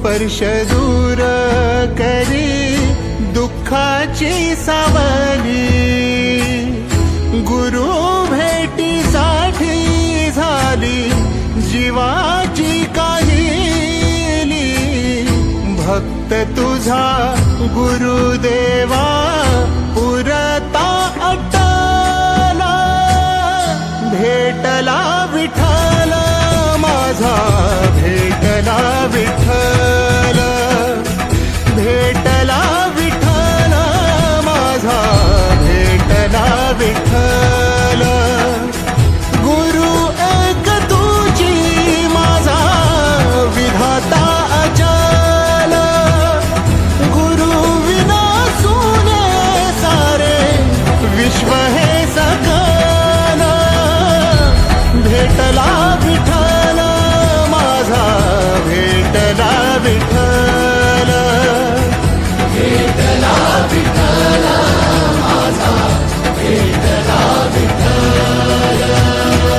स्पर्श दूर करी दुःखाची सावली. गुरु भेटीसाठी झाली जीवाची काहिली. भक्त तुझा गुरुदेवा पुरता अटला. भेटला विठ्ठल माझा